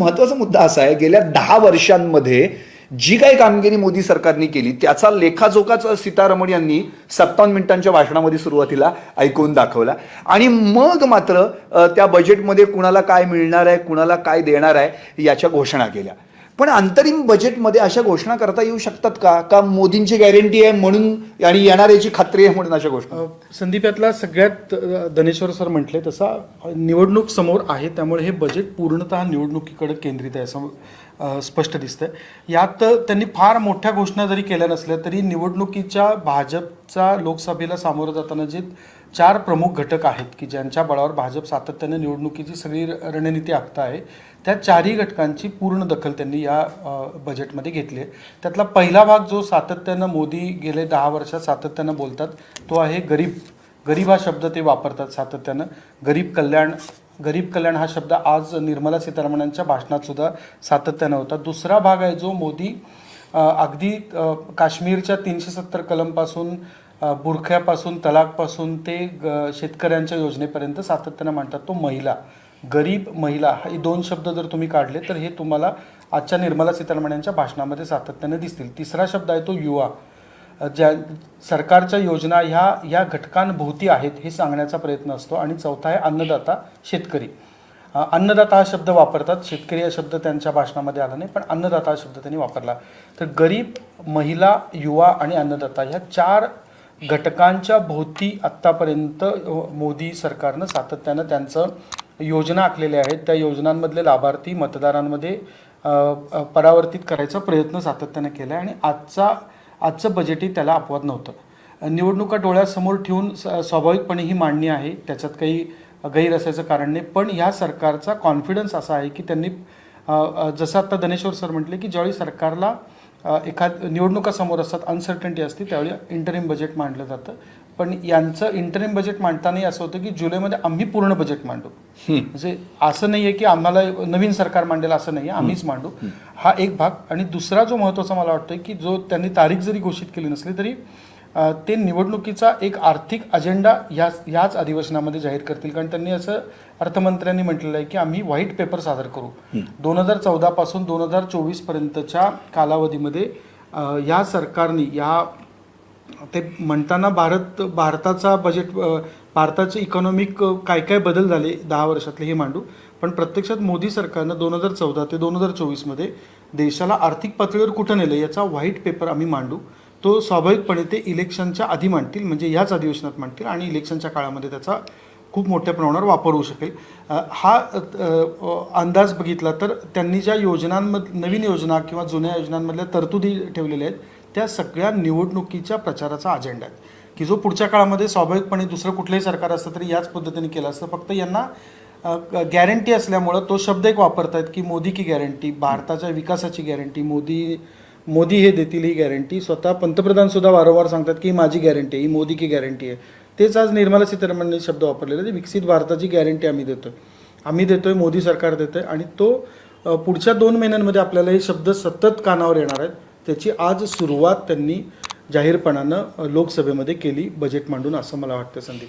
महत्त्वाचा मुद्दा असा आहे गेल्या दहा वर्षांमध्ये जी काही कामगिरी मोदी सरकारने केली त्याचा लेखाजोखाच सीतारमण यांनी सत्तावन्न मिनिटांच्या भाषणामध्ये सुरुवातीला ऐकून दाखवला. आणि मग मात्र त्या बजेटमध्ये कुणाला काय मिळणार आहे कुणाला काय देणार आहे याच्या घोषणा केल्या. पण अंतरिम बजेटमध्ये अशा घोषणा करता येऊ शकतात का? का मोदींची गॅरंटी आहे म्हणून आणि येणाऱ्याची खात्री आहे म्हणून अशा घोषणा? संदीप यातला सगळ्यात धनेश्वर सर म्हटले तसा निवडणूक समोर आहे त्यामुळे हे बजेट पूर्णतः निवडणुकीकडे केंद्रित आहे असं स्पष्ट दिसतंय. यात त्यांनी फार मोठ्या घोषणा जरी केल्या नसल्या तरी निवडणुकीच्या भाजपचा लोकसभेला सामोरं जाताना जे चार प्रमुख घटक आहेत की ज्यांच्या बळावर भाजप सातत्याने निवडणुकीची सगळी रणनीती आखत आहे. त्या चारही घटकांची पूर्ण दखल त्यांनी या बजेटमध्ये घेतली आहे. त्यातला पहिला भाग जो सातत्यानं मोदी गेले दहा वर्षात सातत्यानं बोलतात तो आहे गरीब. गरीब हा शब्द ते वापरतात सातत्यानं. गरीब कल्याण गरीब कल्याण हा शब्द आज निर्मला सीतारामनांच्या भाषणात सुद्धा सातत्यानं होता. दुसरा भाग आहे जो मोदी अगदी काश्मीरच्या तीनशे सत्तर कलमपासून बुरख्यापासून तलाकपासून ते ग- शेतकऱ्यांच्या योजनेपर्यंत सातत्यानं मांडतात तो महिला. गरीब महिला हे दोन शब्द जर तुम्ही काढले तर हे तुम्हाला आजच्या निर्मला सीतारामन यांच्या भाषणामध्ये सातत्याने दिसतील. तिसरा शब्द आहे तो युवा. ज्या सरकारच्या योजना ह्या या घटकांभोवती आहेत हे सांगण्याचा प्रयत्न असतो. आणि चौथा आहे अन्नदाता शेतकरी. अन्नदाता हा शब्द वापरतात. शेतकरी हा शब्द त्यांच्या भाषणामध्ये आला नाही पण अन्नदाता हा शब्द त्यांनी वापरला. तर गरीब महिला युवा आणि अन्नदाता ह्या चार घटकांच्या भोवती आत्तापर्यंत मोदी सरकारनं सातत्यानं त्यांचं योजना आखलेल्या आहेत. त्या योजनांमधले लाभार्थी मतदारांमध्ये परावर्तित करायचा प्रयत्न सातत्यानं केला आहे आणि आजचा आजचं बजेटही त्याला अपवाद नव्हतं. निवडणुका डोळ्यासमोर ठेवून स- स्वाभाविकपणे ही मांडणी आहे. त्याच्यात काही गैर असायचं कारण नाही. पण ह्या सरकारचा कॉन्फिडन्स असा आहे की त्यांनी जसं आता धनेश्वर सर म्हटले की ज्यावेळी सरकारला एखाद निवडणुका समोर असतात अनसर्टन्टी असते त्यावेळी इंटरिम बजेट मांडलं जातं. पण यांचं इंटरिम बजेट मांडतानाही असं होतं की जुलैमध्ये आम्ही पूर्ण बजेट मांडू. म्हणजे असं नाही आहे की आम्हाला नवीन सरकार मांडेल असं नाही आहे आम्हीच मांडू. हा एक भाग. आणि दुसरा जो महत्त्वाचा मला वाटतोय की जो त्यांनी तारीख जरी घोषित केली नसली तरी ते निवडणुकीचा एक आर्थिक अजेंडा याच याच अधिवेशनामध्ये जाहीर करतील. कारण त्यांनी असं अर्थमंत्र्यांनी म्हटलेलं आहे की आम्ही व्हाईट पेपर सादर करू. दोन हजार चौदापासून दोन हजार चोवीसपर्यंतच्या कालावधीमध्ये या सरकारने या ते म्हणताना भारत भारताचा बजेट भारताचे इकॉनॉमिक काय काय बदल झाले दहा वर्षातले हे मांडू. पण प्रत्यक्षात मोदी सरकारनं दोन हजार चौदा ते दोन हजार चोवीसमध्ये देशाला आर्थिक पातळीवर कुठं नेलं याचा व्हाईट पेपर आम्ही मांडू. तो स्वाभाविकपणे ते इलेक्शनच्या आधी मांडतील म्हणजे ह्याच अधिवेशनात मांडतील आणि इलेक्शनच्या काळामध्ये त्याचा खूप मोठ्या प्रमाणावर वापर होऊ शकेल. हा अंदाज बघितला तर त्यांनी ज्या योजनांमध नवीन योजना किंवा जुन्या योजनांमधल्या तरतुदी ठेवलेल्या आहेत त्या सगळ्या निवडणुकीच्या प्रचाराचा अजेंडा आहे की जो पुढच्या काळामध्ये स्वाभाविकपणे दुसरं कुठलंही सरकार असतं तरी याच पद्धतीने केलं असतं. फक्त यांना गॅरंटी असल्यामुळं तो शब्द एक वापरतायत की मोदी की गॅरंटी भारताच्या विकासाची गॅरंटी मोदी मोदी हे देतील ही गॅरंटी स्वतः पंतप्रधानसुद्धा वारंवार सांगतात की ही माझी गॅरंटी आहे ही मोदी की गॅरंटी आहे. तेच आज निर्मला सीतारामनने शब्द वापरलेले ते विकसित भारताची गॅरंटी आम्ही देतोय. आम्ही देतोय मोदी सरकार देतोय आणि तो पुढच्या दोन महिन्यांमध्ये आपल्याला हे शब्द सतत कानावर येणार आहेत. त्याची आज सुरुवात त्यांनी जाहीरपणानं लोकसभेमध्ये केली बजेट मांडून असं मला वाटतं संदीप.